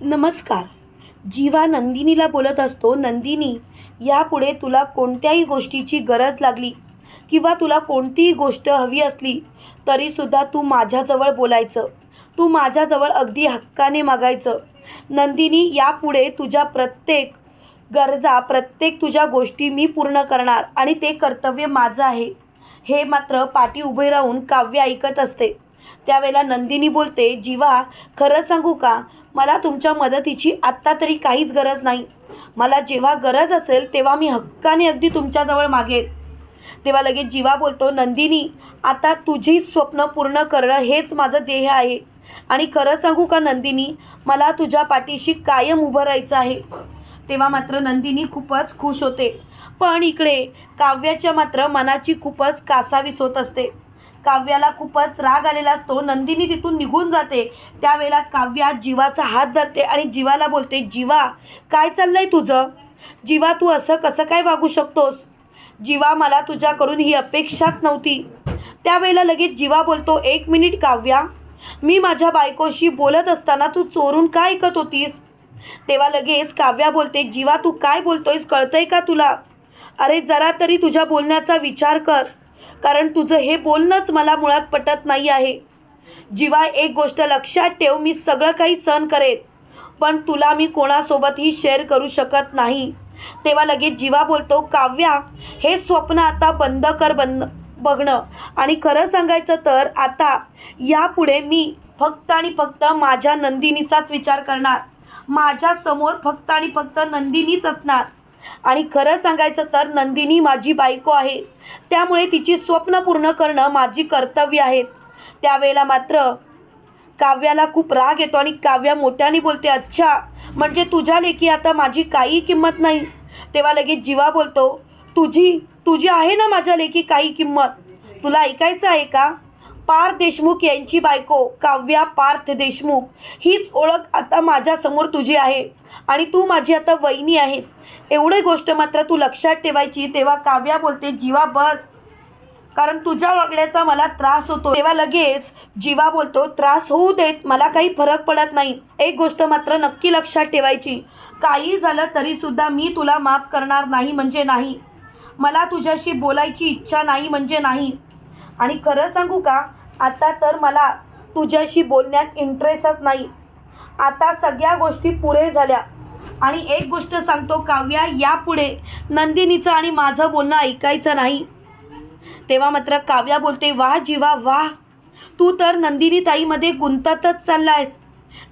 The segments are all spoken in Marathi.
नमस्कार. जीवा नंदिनीला बोलत असतो नंदिनी यापुढे तुला कोणत्याही गोष्टीची गरज लागली किंवा तुला कोणतीही गोष्ट हवी असली तरीसुद्धा तू माझ्याजवळ बोलायचं. तू माझ्याजवळ अगदी हक्काने मागायचं. नंदिनी यापुढे तुझ्या प्रत्येक गरजा प्रत्येक तुझ्या गोष्टी मी पूर्ण करणार आणि ते कर्तव्य माझं आहे. हे मात्र पाठी उभे राहून काव्य ऐकत असते. त्यावेळेला नंदिनी बोलते जीवा खरं सांगू का? मला तुमच्या मदतीची आत्ता तरी काहीच गरज नाही. मला जेव्हा गरज असेल तेव्हा मी हक्काने अगदी तुमच्याजवळ मागेल. तेव्हा लगेच जीवा बोलतो नंदिनी आता तुझी स्वप्न पूर्ण करणं हेच माझं ध्येय आहे. आणि खरं सांगू का नंदिनी? मला तुझ्या पाठीशी कायम उभं राहायचं आहे. तेव्हा मात्र नंदिनी खूपच खुश होते. पण इकडे काव्याच्या मात्र मनाची खूपच कासावीस होत असते. काव्याला खूपच राग आलेला असतो. नंदिनी तिथून निघून जाते. त्यावेळेला काव्या जीवाचा हात धरते आणि जीवाला बोलते जीवा काय चाललंय तुझं? जीवा तू असं कसं काय वागू शकतोस? जीवा मला तुझ्याकडून ही अपेक्षाच नव्हती. त्यावेळेला लगेच जीवा बोलतो एक मिनिट काव्या मी माझ्या बायकोशी बोलत असताना तू चोरून काय ऐकत होतीस? तेव्हा लगेच काव्या बोलते जीवा तू काय बोलतोयस? कळतंय का तुला? अरे जरा तरी तुझ्या बोलण्याचा विचार कर. कारण तुझं हे बोलणंच मला मुळात पटत नाही आहे. जिवाय एक गोष्ट लक्षात ठेव मी सगळं काही सहन करेन पण तुला मी कोणासोबतही शेअर करू शकत नाही. तेव्हा लगेच जीवा बोलतो काव्या हे स्वप्न आता बंद कर बंद बघणं. आणि खरं सांगायचं तर आता यापुढे मी फक्त आणि फक्त माझ्या नंदिनीचाच विचार करणार. माझ्यासमोर फक्त आणि फक्त नंदिनीच असणार. आणि खरं सांगायचं तर नंदिनी माझी बायको आहे. त्यामुळे तिची स्वप्न पूर्ण करणं माझी कर्तव्य आहेत त्यावेळेला मात्र काव्याला खूप राग येतो आणि काव्या मोठ्याने बोलते अच्छा म्हणजे तुझ्या लेखी आता माझी काही किंमत नाही. तेव्हा लगेच जीवा बोलतो तुझी तुझी आहे ना माझ्या लेखी काही किंमत? तुला ऐकायचं आहे का? पार्थ देशमुख यांची बायको काव्या पार्थ देशमुख. हीच ओळख आता माझ्यासमोर तुझी आहे. आणि तू माझी आता वहिनी आहेस. एवढी गोष्ट मात्र तू लक्षात ठेवायची तेव्हा काव्या बोलते जीवा बस. कारण तुझ्या वागण्याचा मला त्रास होतो. तेव्हा लगेच जीवा बोलतो त्रास होऊ देत मला काही फरक पडत नाही. एक गोष्ट मात्र नक्की लक्षात ठेवायची. काही झालं तरीसुद्धा मी तुला माफ करणार नाही म्हणजे नाही. मला तुझ्याशी बोलायची इच्छा नाही म्हणजे नाही. आणि खरं सांगू का आता तर मला तुझ्याशी बोलण्यात इंटरेस्टच नाही. आता सगळ्या गोष्टी पुरे झाल्या. आणि एक गोष्ट सांगतो काव्या यापुढे नंदिनीचं आणि माझं बोलणं ऐकायचं नाही. तेव्हा मात्र काव्या बोलते वाह जीवा वाह. तू तर नंदिनी ताईमध्ये गुंततच चाललायस.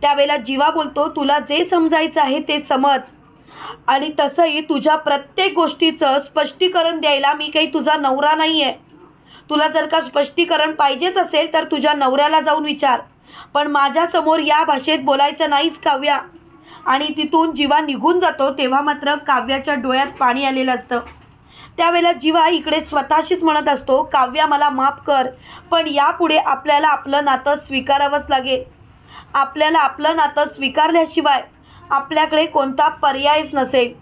त्यावेळेला जीवा बोलतो तुला जे समजायचं आहे ते समज. आणि तसंही तुझ्या प्रत्येक गोष्टीचं स्पष्टीकरण द्यायला मी काही तुझा नवरा नाही आहे तुला जर का स्पष्टीकरण पाहिजेच असेल तर तुझ्या नवऱ्याला जाऊन विचार. पण माझ्यासमोर या भाषेत बोलायचं नाहीच काव्या. आणि तिथून जीवा निघून जातो तेव्हा मात्र काव्याच्या डोळ्यात पाणी आलेलं असतं. त्यावेळेला जीवा इकडे स्वतःशीच म्हणत असतो काव्या मला माफ कर पण यापुढे आपल्याला आपलं नातं स्वीकारावंच लागेल. आपल्याला आपलं नातं स्वीकारल्याशिवाय आपल्याकडे कोणता पर्यायच नसेल.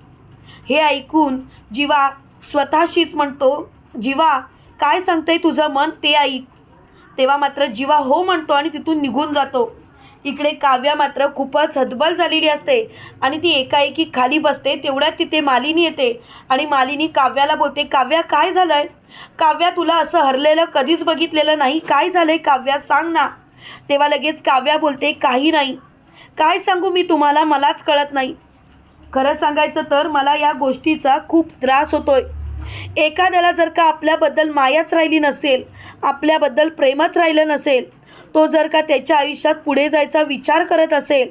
हे ऐकून जीवा स्वतःशीच म्हणतो जीवा काय सांगतंय तुझं मन? ते ऐक तेव्हा मात्र जीवा हो म्हणतो आणि तिथून निघून जातो. इकडे काव्या मात्र खूपच हतबल झालेली असते आणि ती एकाएकी खाली बसते तेवढ्यात तिथे मालिनी येते आणि मालिनी काव्याला बोलते काव्या काय झालंय? काव्या तुला असं हरलेलं कधीच बघितलेलं नाही. काय झालंय काव्या? सांग ना. तेव्हा लगेच काव्या बोलते काही नाही. काय सांगू मी तुम्हाला? मलाच कळत नाही. खरं सांगायचं तर मला या गोष्टीचा खूप त्रास होतोय. एखाद्याला जर का आपल्याबद्दल मायाच राहिली नसेल आपल्याबद्दल प्रेमच राहिलं नसेल तो जर का त्याच्या आयुष्यात पुढे जायचा विचार करत असेल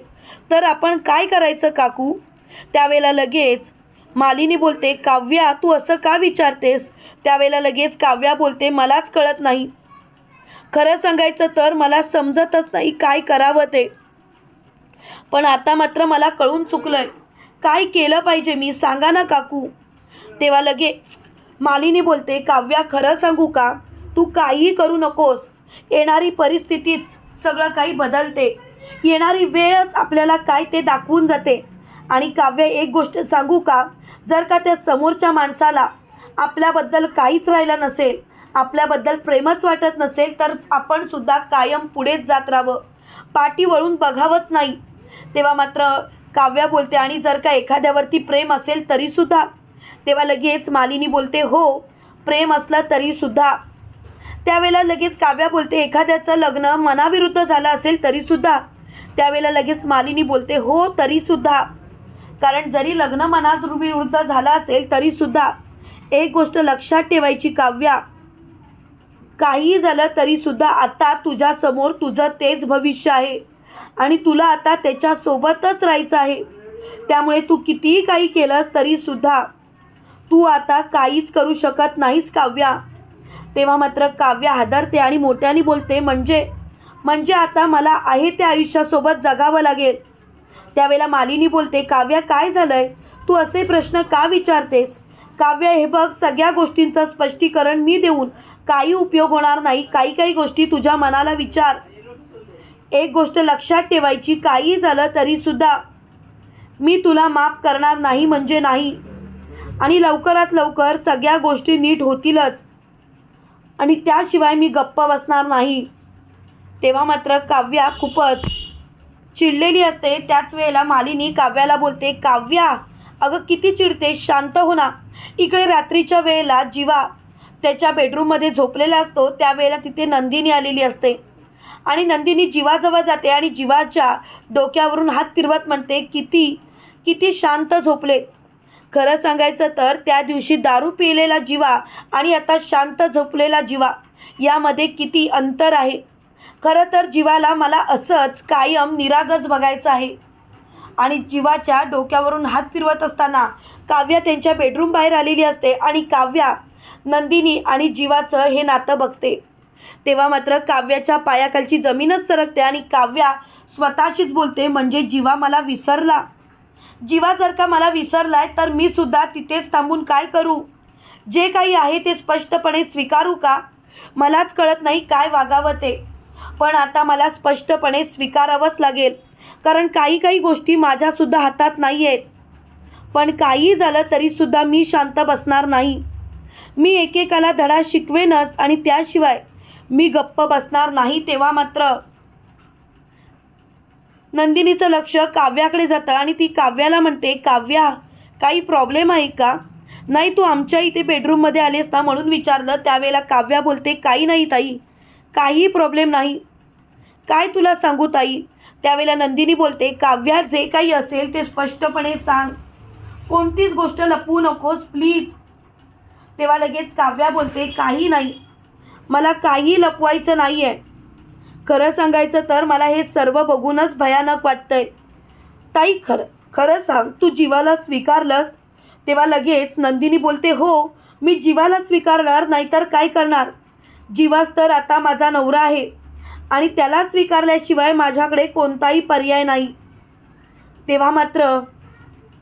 तर आपण काय करायचं काकू? त्यावेळेला लगेच मालिनी बोलते काव्या तू असं का विचारतेस? त्यावेळेला लगेच काव्या बोलते मलाच कळत नाही. खरं सांगायचं तर मला समजतच नाही काय करावं ते. पण आता मात्र मला कळून चुकलं आहे काय केलं पाहिजे मी? सांगा ना काकू. तेव्हा लगेच मालिनी बोलते काव्या खरं सांगू का? तू काहीही करू नकोस. येणारी परिस्थितीच सगळं काही बदलते. येणारी वेळच आपल्याला काय ते दाखवून जाते. आणि काव्य एक गोष्ट सांगू का? जर का त्या समोरच्या माणसाला आपल्याबद्दल काहीच राहिलं नसेल आपल्याबद्दल प्रेमच वाटत नसेल तर आपण सुद्धा कायम पुढेच जात राहावं. पाठी वळून बघावंच नाही. तेव्हा मात्र काव्या बोलते आणि जर का एखाद्यावरती प्रेम असेल तरीसुद्धा तेव्हा लगेच मालिनी बोलते हो प्रेम असलं तरीसुद्धा त्यावेळेला लगेच काव्या बोलते एखाद्याचं लग्न मनाविरुद्ध झालं असेल तरीसुद्धा त्यावेळेला लगेच मालिनी बोलते हो तरीसुद्धा कारण जरी लग्न मनाविरुद्ध झालं असेल तरीसुद्धा एक गोष्ट लक्षात ठेवायची काव्या काहीही झालं तरीसुद्धा आता तुझ्यासमोर तुझं तेच भविष्य आहे आणि तुला आता त्याच्यासोबतच राहायचं आहे. त्यामुळे तू कितीही काही केलंस तरीसुद्धा तू आता काहीच करू शकत नाहीस काव्या. तेव्हा मात्र काव्य हादरते आणि मोठ्याने बोलते म्हणजे? म्हणजे आता मला आहे त्या आयुष्यासोबत जगावं लागेल. त्यावेळेला मालिनी बोलते काव्या काय झालंय? तू असे प्रश्न का विचारतेस? काव्य हे बघ सगळ्या गोष्टींचं स्पष्टीकरण मी देऊन काही उपयोग होणार नाही काही काही गोष्टी तुझ्या मनाला विचार. एक गोष्ट लक्षात ठेवायची काही झालं तरीसुद्धा मी तुला माफ करणार नाही म्हणजे नाही. आणि लवकरात लवकर सगळ्या गोष्टी नीट होतीलच. आणि त्याशिवाय मी गप्प बसणार नाही. तेव्हा मात्र काव्या खूपच चिडलेली असते. त्याच वेळेला मालिनी काव्याला बोलते काव्या अगं किती चिडते शांत हो ना. इकडे रात्रीच्या वेळेला जीवा त्याच्या बेडरूममध्ये झोपलेला असतो. त्यावेळेला तिथे नंदिनी आलेली असते. आणि नंदिनी जीवाजवळ जाते आणि जीवाच्या डोक्यावरून हात फिरवत म्हणते किती किती शांत झोपलेत खरं सांगायचं तर त्या दिवशी दारू पिलेला जीवा आणि आता शांत झोपलेला जीवा यामध्ये किती अंतर आहे? खरं तर जीवाला मला असंच कायम निरागस बघायचं आहे. आणि जीवाच्या डोक्यावरून हात फिरवत असताना काव्या त्यांच्या बेडरूम बाहेर आलेली असते आणि काव्या नंदिनी आणि जीवाचं हे नातं बघते. तेव्हा मात्र काव्याच्या पायाखालची जमीनच सरकते आणि काव्या स्वतःशीच बोलते म्हणजे जीवा मला विसरला. जीवा जर का मला विसरलाय तर मी सुद्धा तिथेच थांबून काय करू? जे काही आहे ते स्पष्टपणे स्वीकारू का? मलाच कळत नाही काय वागावं ते. पण आता मला स्पष्टपणे स्वीकारावंच लागेल कारण काही काही गोष्टी माझ्यासुद्धा हातात नाही आहेत पण काही झालं तरीसुद्धा मी शांत बसणार नाही. मी एकेकाला धडा शिकवेनच आणि त्याशिवाय मी गप्प बसणार नाही तेव्हा मात्र. नंदिनीचं लक्ष काव्याकडे जातं आणि ती काव्याला म्हणते काव्या काही प्रॉब्लेम आहे का? नाही तू आमच्या इथे बेडरूममध्ये आलीस ना म्हणून विचारलं. त्यावेळेला काव्या बोलते काही नाही ताई काही प्रॉब्लेम नाही. काय तुला सांगू ताई? त्यावेळेला नंदिनी बोलते काव्या जे काही असेल ते स्पष्टपणे सांग. कोणतीच गोष्ट लपवू नकोस प्लीज तेव्हा लगेच काव्या बोलते काही नाही. मला काही लपवायचं नाही आहे खरं सांगायचं तर मला हे सर्व बघूनच भयानक वाटतंय. ताई खरं खरं सांग तू जीवाला स्वीकारलंस? तेव्हा लगेच नंदिनी बोलते हो मी जीवाला स्वीकारणार नाहीतर काय करणार? जीवास तर आता माझा नवरा आहे आणि त्याला स्वीकारल्याशिवाय माझ्याकडे कोणताही पर्याय नाही. तेव्हा मात्र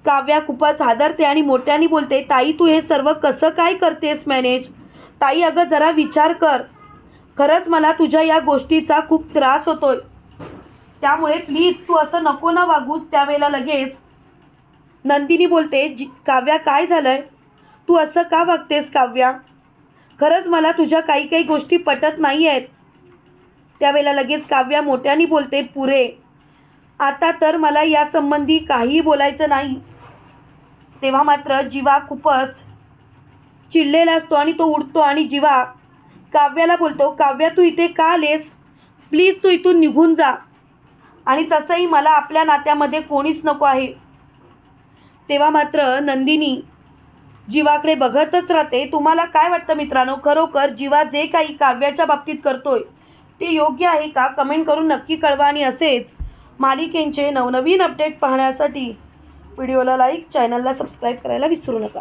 काव्या खूपच हादरते आणि मोठ्याने बोलते ताई तू हे सर्व कसं काय करतेस मॅनेज? ताई अगं जरा विचार कर. खरंच मला तुझ्या या गोष्टीचा खूप त्रास होतोय. त्यामुळे प्लीज तू असं नको ना वागूस त्यावेळेला लगेच. नंदिनी बोलते जी काव्या काय झालंय? तू असं का वागतेस काव्या? खरंच मला तुझ्या काही काही गोष्टी पटत नाही आहेत त्यावेळेला लगेच काव्या मोठ्याने बोलते पुरे आता तर मला यासंबंधी काहीही बोलायचं नाही. तेव्हा मात्र जीवा खूपच चिडलेला असतो आणि तो उडतो आणि जीवा काव्याला बोलतो काव्या तू इथे का आलेस? प्लीज तू इथून निघून जा. आणि तसंही मला आपल्या नात्यामध्ये कोणीच नको आहे. तेव्हा मात्र नंदिनी जीवाकडे बघतच राहते. तुम्हाला काय वाटतं मित्रांनो? खरोखर जीवा जे काही काव्याच्या बाबतीत करतोय ते योग्य आहे का? कमेंट करून नक्की कळवा आणि असेच मालिकेंचे नवनवीन अपडेट पाहण्यासाठी व्हिडिओला लाईक चॅनलला सबस्क्राईब करायला विसरू नका.